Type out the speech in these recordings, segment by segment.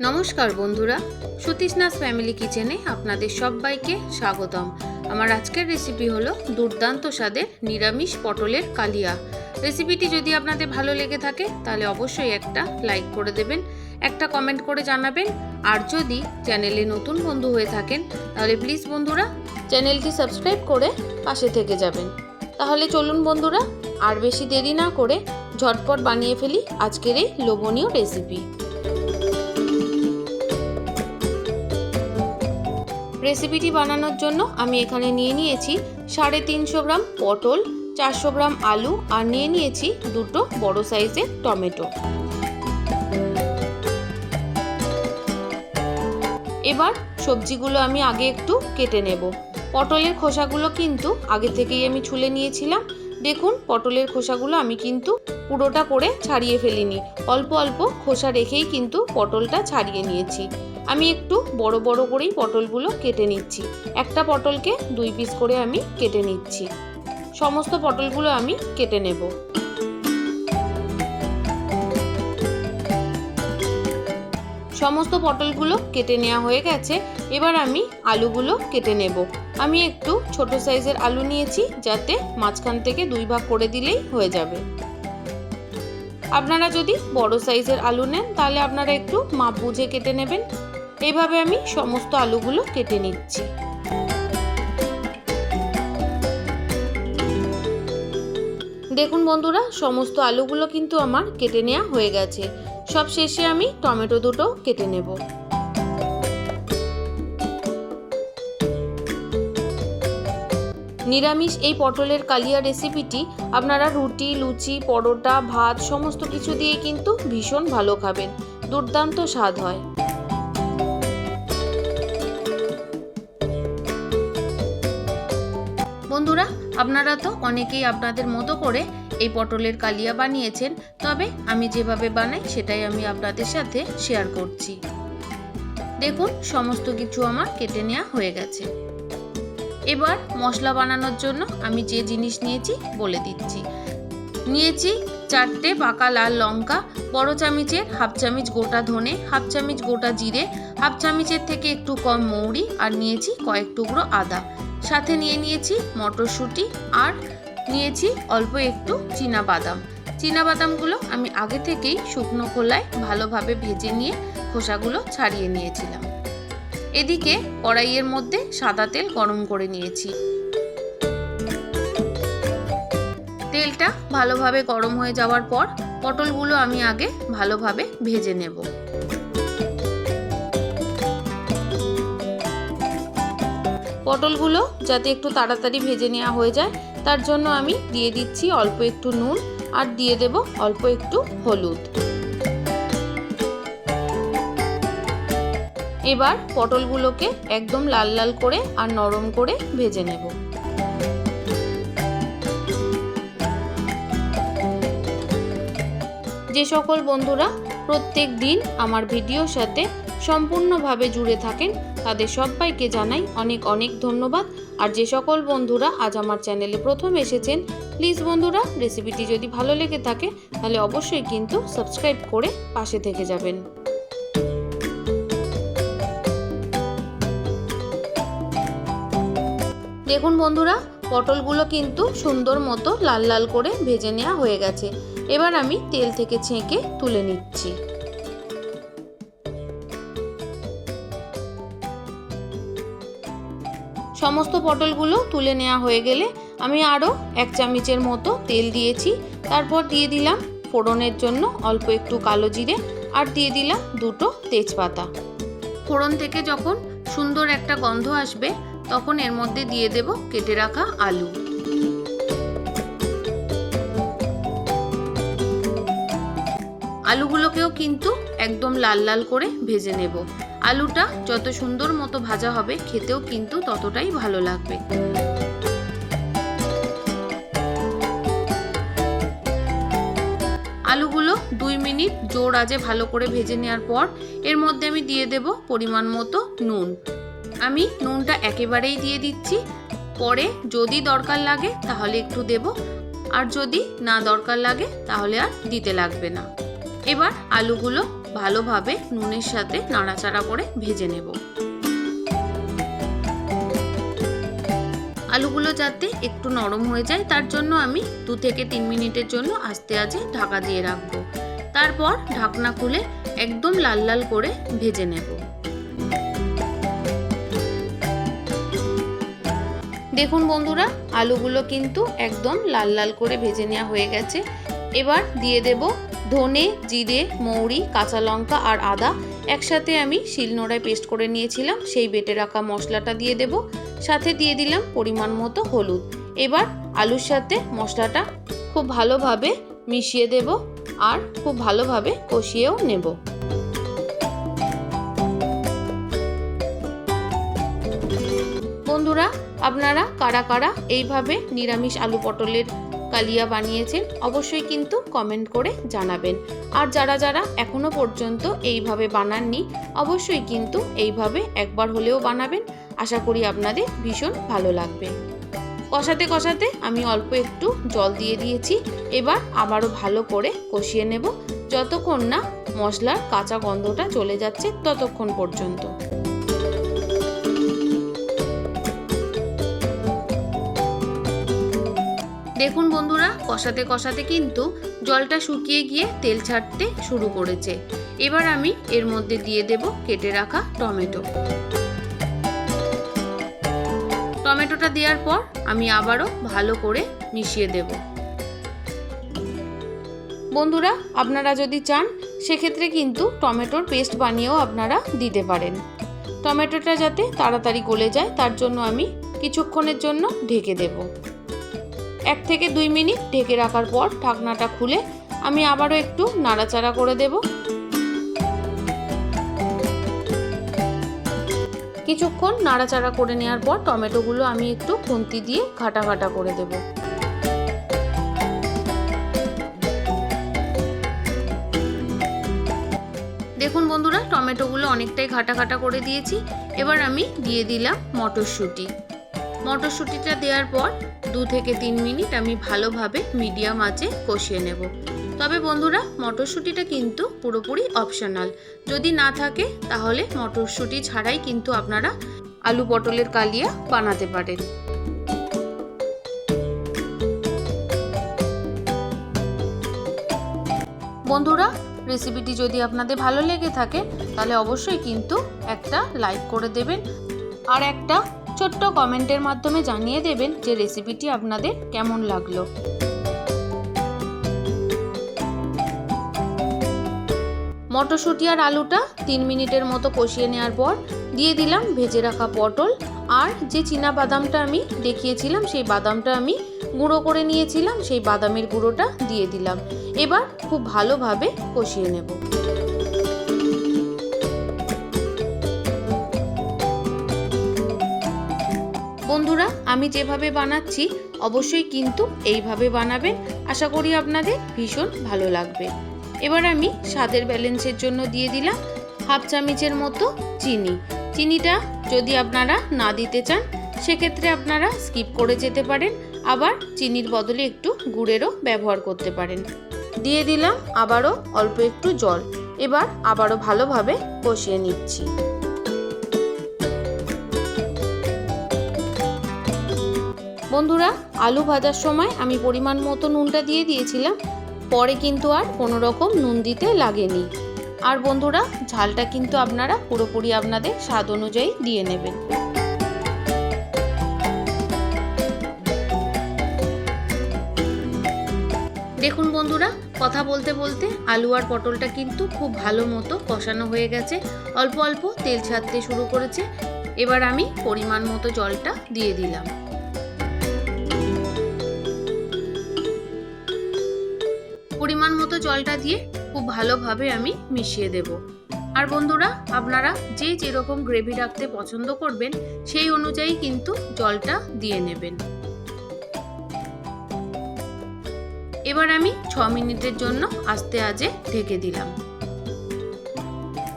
নমস্কার বন্ধুরা সুতিষ্ণাস ফ্যামিলি কিচেনে আপনাদের সবাইকে স্বাগতম। আমার আজকের রেসিপি হলো দুর্দান্ত স্বাদের নিরামিষ পটলের কালিয়া। রেসিপিটি যদি আপনাদের ভালো লেগে থাকে, তাহলে অবশ্যই একটা লাইক করে দেবেন, একটা কমেন্ট করে জানাবেন, আর যদি চ্যানেলে নতুন বন্ধু হয়ে থাকেন, তাহলে প্লিজ বন্ধুরা চ্যানেলটি সাবস্ক্রাইব করে পাশে থেকে যাবেন। তাহলে চলুন বন্ধুরা, আর বেশি দেরি না করে ঝটপট বানিয়ে ফেলি আজকের এই লোভনীয় রেসিপি রেসিপিটি বানানোর জন্য আমি এখানে নিয়ে নিয়েছি সাড়ে তিনশো গ্রাম পটল, চারশো গ্রাম আলু আর নিয়ে নিয়েছি দুটো বড় সাইজের টমেটো। এবার সবজিগুলো আমি আগে একটু কেটে নেব। পটলের খোসাগুলো কিন্তু আগে থেকেই আমি ছুলে নিয়েছিলাম। দেখুন, পটলের খোসাগুলো আমি কিন্তু পুরোটা করে ছাড়িয়ে ফেলিনি। অল্প অল্প খোসা রেখেই কিন্তু পটলটা ছাড়িয়ে নিয়েছি। আমি একটু বড় বড় করেই পটলগুলো কেটে নিচ্ছি। একটা পটলকে দুই পিস করে আমি কেটে নিচ্ছি। সমস্ত পটলগুলো আমি কেটে নেব। সমস্ত পটলগুলো কেটে নেওয়া হয়ে গেছে। এবার আমি আলুগুলো কেটে নেব। আমি একটু ছোট সাইজের আলু নিয়েছি যাতে মাঝখান থেকে দুই ভাগ করে দিলেই হয়ে যাবে। আপনারা যদি বড় সাইজের আলু নেন, তাহলে আপনারা একটু মাপ বুঝে কেটে নেবেন। এইভাবে আমি সমস্ত আলুগুলো কেটে নিচ্ছি। দেখুন বন্ধুরা, সমস্ত আলুগুলো কিন্তু আমার কেটে নেওয়া হয়ে গেছে। সব শেষে আমি টমেটো দুটো কেটে নেব। নিরামিষ এই পটলের কালিয়া রেসিপিটি আপনারা রুটি, লুচি, পরোটা, ভাত, সমস্ত কিছু দিয়ে কিন্তু ভীষণ ভালো খাবেন। দুর্দান্ত স্বাদ হয়। বন্ধুরা, আপনারা তো অনেকেই আপনাদের মতো করে এই পটলের কালিয়া বানিয়েছেন, তবে আমি যেভাবে বানাই সেটাই আমি আপনাদের সাথে শেয়ার করছি। দেখুন, সমস্ত কিছু আমার কেটে নেওয়া হয়ে গেছে। এবার মশলা বানানোর জন্য আমি যে জিনিস নিয়েছি বলে দিচ্ছি। নিয়েছি চারটে পাকা লাল লঙ্কা, বড় চামিচের হাফ চামিচ গোটা ধনে, হাফ চামিচ গোটা জিরে, হাফ চামিচের থেকে একটু কম মৌরি, আর নিয়েছি কয়েক টুকরো আদা। সাথে নিয়ে নিয়েছি মটরশুঁটি আর নিয়েছি অল্প একটু চীনা বাদাম চীনা বাদামগুলো আমি আগে থেকেই শুকনো খোলায় ভালোভাবে ভেজে নিয়ে খোসাগুলো ছাড়িয়ে নিয়েছিলাম। এদিকে কড়াইয়ের মধ্যে সাদা তেল গরম করে নিয়েছি। তেলটা ভালোভাবে গরম হয়ে যাওয়ার পর পটলগুলো আমি আগে ভালোভাবে ভেজে নেব। পটলগুলো যাতে একটু তাড়াতাড়ি ভেজে নেওয়া হয়ে যায়, তার জন্য আমি দিয়ে দিচ্ছি অল্প একটু নুন আর দিয়ে দেব অল্প একটু হলুদ। এবার পটলগুলোকে একদম লাল লাল করে আর নরম করে ভেজে নেব। যে সকল বন্ধুরা প্রত্যেক দিন আমার ভিডিওর সাথে সম্পূর্ণভাবে জুড়ে থাকেন তাদের সবাইকে জানাই অনেক অনেক ধন্যবাদ। আর যে সকল বন্ধুরা আজ আমার চ্যানেলে প্রথম এসেছেন, প্লিজ বন্ধুরা রেসিপিটি যদি ভালো লেগে থাকে, তাহলে অবশ্যই কিন্তু সাবস্ক্রাইব করে পাশে থেকে যাবেন। দেখুন বন্ধুরা, পটলগুলো কিন্তু সুন্দর মতো লাল লাল করে ভেজে নেওয়া হয়ে গেছে। এবার আমি তেল থেকে ছেঁকে তুলে নিচ্ছি। সমস্ত পটলগুলো তুলে নেওয়া হয়ে গেলে আমি আরও এক চামচের মতো তেল দিয়েছি। তারপর দিয়ে দিলাম ফোড়নের জন্য অল্প একটু কালো জিরে আর দিয়ে দিলাম দুটো তেজপাতা। ফোড়ন থেকে যখন সুন্দর একটা গন্ধ আসবে, তখন এর মধ্যে দিয়ে দেব কেটে রাখা আলু। আলুগুলোকেও কিন্তু একদম লাল লাল করে ভেজে নেব। আলুটা যত সুন্দর মতো ভাজা হবে, খেতেও কিন্তু ততটাই ভালো লাগবে। আলুগুলো দুই মিনিট জোর আজে ভালো করে ভেজে নেওয়ার পর, এর মধ্যে আমি দিয়ে দেব পরিমাণ মতো নুন। আমি নুনটা একেবারেই দিয়ে দিচ্ছি। পরে যদি দরকার লাগে, তাহলে একটু দেব। আর যদি না দরকার লাগে, তাহলে আর দিতে লাগবে না। এবার আলুগুলো ভালোভাবে নুনের সাথে নাড়াচাড়া করে ভেজে নেব। আলুগুলো যাতে একটু নরম হয়ে যায়, তার জন্য আমি দু থেকে তিন মিনিটের জন্য আস্তে আস্তে ঢাকা দিয়ে রাখব। তারপর ঢাকনা খুলে একদম লাল লাল করে ভেজে নেব। দেখুন বন্ধুরা, আলুগুলো কিন্তু একদম লাল লাল করে ভেজে নেওয়া হয়ে গেছে। এবার দিয়ে দেব ধনে, জিরে, মৌরি, কাঁচা লঙ্কা আর আদা একসাথে আমি শিলনোড়ায় পেস্ট করে নিয়েছিলাম। সেই বেটে রাখা মশলাটা দিয়ে দেব। সাথে দিয়ে দিলাম পরিমাণ মতো হলুদ। এবার আলুর সাথে মশলাটা খুব ভালোভাবে মিশিয়ে দেব আর খুব ভালোভাবে কষিয়েও নেব। বন্ধুরা, আপনারা কারা কারা এইভাবে নিরামিষ আলু পটলের কালিয়া বানিয়েছেন, অবশ্যই কিন্তু কমেন্ট করে জানাবেন। আর যারা যারা এখনও পর্যন্ত এইভাবে বানাননি, অবশ্যই কিন্তু এইভাবে একবার হলেও বানাবেন। আশা করি আপনাদের ভীষণ ভালো লাগবে। কষাতে কষাতে আমি অল্প একটু জল দিয়ে দিয়েছি। এবার আবারও ভালো করে কষিয়ে নেব। যতক্ষণ না মশলার কাঁচা গন্ধটা চলে যাচ্ছে ততক্ষণ পর্যন্ত। দেখুন বন্ধুরা, কষাতে কষাতে কিন্তু জলটা শুকিয়ে গিয়ে তেল ছাড়তে শুরু করেছে। এবার আমি এর মধ্যে দিয়ে দেব কেটে রাখা টমেটো। টমেটোটা দেওয়ার পর আমি আবারও ভালো করে মিশিয়ে দেব। বন্ধুরা, আপনারা যদি চান, সেক্ষেত্রে কিন্তু টমেটোর পেস্ট বানিয়েও আপনারা দিতে পারেন। টমেটোটা যাতে তাড়াতাড়ি গলে যায়, তার জন্য আমি কিছুক্ষণের জন্য ঢেকে দেব। এক থেকে দুই মিনিট ঢেকে রাখার পর ঢাকনাটা খুলে আমি আবারও একটু নাড়াচাড়া করে দেব। কিছুক্ষণ নাড়াচাড়া করে নেওয়ার পর টমেটোগুলো আমি একটু খুন্তি দিয়ে ঘাটা ঘাটা করে দেব। দেখুন বন্ধুরা, টমেটোগুলো অনেকটাই ঘাটা ঘাটা করে দিয়েছি। এবার আমি দিয়ে দিলাম মটরশুঁটি। মটরশুঁটিটা দেওয়ার পর দু থেকে তিন মিনিট আমি ভালোভাবে মিডিয়াম আঁচে কষিয়ে নেব। তবে বন্ধুরা, মটরশুঁটিটা কিন্তু পুরোপুরি অপশনাল যদি না থাকে, তাহলে মটরশুঁটি ছাড়াই কিন্তু আপনারা আলু পটলের কালিয়া বানাতে পারেন। বন্ধুরা রেসিপিটি যদি আপনাদের ভালো লেগে থাকে, তাহলে অবশ্যই কিন্তু একটা লাইক করে দেবেন। আর একটা ছোট্ট কমেন্টের মাধ্যমে জানিয়ে দেবেন যে রেসিপিটি আপনাদের কেমন লাগল। মটরশুঁটি আর আলুটা তিন মিনিটের মতো কষিয়ে নেওয়ার পর দিয়ে দিলাম ভেজে রাখা পটল। আর যে চীনা বাদামটা আমি দেখিয়েছিলাম, সেই বাদামটা আমি গুঁড়ো করে নিয়েছিলাম, সেই বাদামের গুঁড়োটা দিয়ে দিলাম। এবার খুব ভালোভাবে কষিয়ে নেব। বন্ধুরা, আমি যেভাবে বানাচ্ছি, অবশ্যই কিন্তু এইভাবে বানাবেন আশা করি আপনাদের ভীষণ ভালো লাগবে। এবার আমি স্বাদের ব্যালেন্সের জন্য দিয়ে দিলাম হাফ চামচের মতো চিনি। চিনিটা যদি আপনারা না দিতে চান, সেক্ষেত্রে আপনারা স্কিপ করে যেতে পারেন। আবার চিনির বদলে একটু গুড়েরও ব্যবহার করতে পারেন। দিয়ে দিলাম আবারও অল্প একটু জল। এবার আবারও ভালোভাবে কষিয়ে নিচ্ছি। বন্ধুরা, আলু ভাজার সময় আমি পরিমাণ মতো নুনটা দিয়ে দিয়েছিলাম। পরে কিন্তু আর কোনো রকম নুন দিতে লাগেনি। আর বন্ধুরা, ঝালটা কিন্তু আপনারা পুরোপুরি আপনাদের স্বাদ অনুযায়ী দিয়ে নেবেন। দেখুন বন্ধুরা, কথা বলতে বলতে আলু আর পটলটা কিন্তু খুব ভালো মতো কষানো হয়ে গেছে। অল্প অল্প তেল ছাড়তে শুরু করেছে। এবার আমি পরিমাণ মতো জলটা দিয়ে দিলাম। পরিমাণ মতো জলটা দিয়ে খুব ভালোভাবে আমি মিশিয়ে দেব। আর বন্ধুরা, আপনারা যে যেরকম গ্রেভি রাখতে পছন্দ করবেন, সেই অনুযায়ী কিন্তু জলটা দিয়ে নেবেন। এবার আমি ছ মিনিটের জন্য আস্তে আজে ঢেকে দিলাম।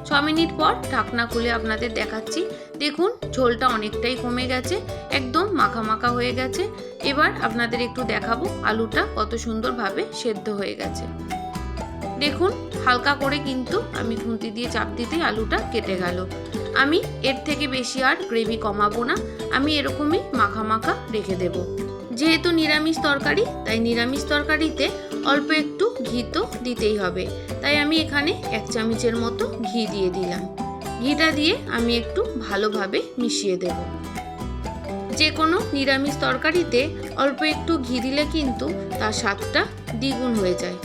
ছ মিনিট পর ঢাকনা খুলে আপনাদের দেখাচ্ছি। দেখুন, ঝোলটা অনেকটাই কমে গেছে, একদম মাখা মাখা হয়ে গেছে। এবার আপনাদের একটু দেখাবো আলুটা কত সুন্দরভাবে সেদ্ধ হয়ে গেছে। দেখুন, হালকা করে কিন্তু আমি খুন্তি দিয়ে চাপ দিতেই আলুটা কেটে গেল। আমি এর থেকে বেশি আর গ্রেভি কমাবো না, আমি এরকমই মাখা মাখা রেখে দেব। যেহেতু নিরামিষ তরকারি, তাই নিরামিষ তরকারিতে অল্প একটু ঘি তো দিতেই হবে। তাই আমি এখানে এক চামচের মতো ঘি দিয়ে দিলাম। ঘিটা দিয়ে আমি একটু ভালোভাবে মিশিয়ে দেব। যে কোনো নিরামিষ তরকারিতে অল্প একটু ঘি দিলে কিন্তু তার স্বাদটা দ্বিগুণ হয়ে যায়।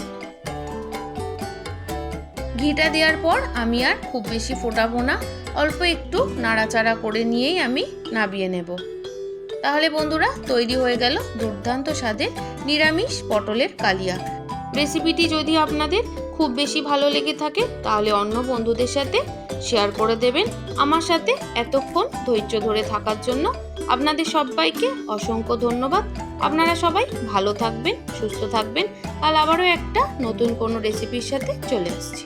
ঘিটা দেওয়ার পর আমি আর খুব বেশি ফোটাবো না, অল্প একটু নাড়াচাড়া করে নিয়েই আমি নাবিয়ে নেব। তাহলে বন্ধুরা, তৈরি হয়ে গেল দুর্দান্ত স্বাদের নিরামিষ পটলের কালিয়া। রেসিপিটি যদি আপনাদের খুব বেশি ভালো লেগে থাকে, তাহলে অন্য বন্ধুদের সাথে শেয়ার করে দেবেন আমার সাথে এতক্ষণ ধৈর্য ধরে থাকার জন্য। আপনাদের সবাইকে অসংখ্য ধন্যবাদ। আপনারা সবাই ভালো থাকবেন, সুস্থ থাকবেন। কাল আবারও একটা নতুন কোনো রেসিপির সাথে চলে আসছি।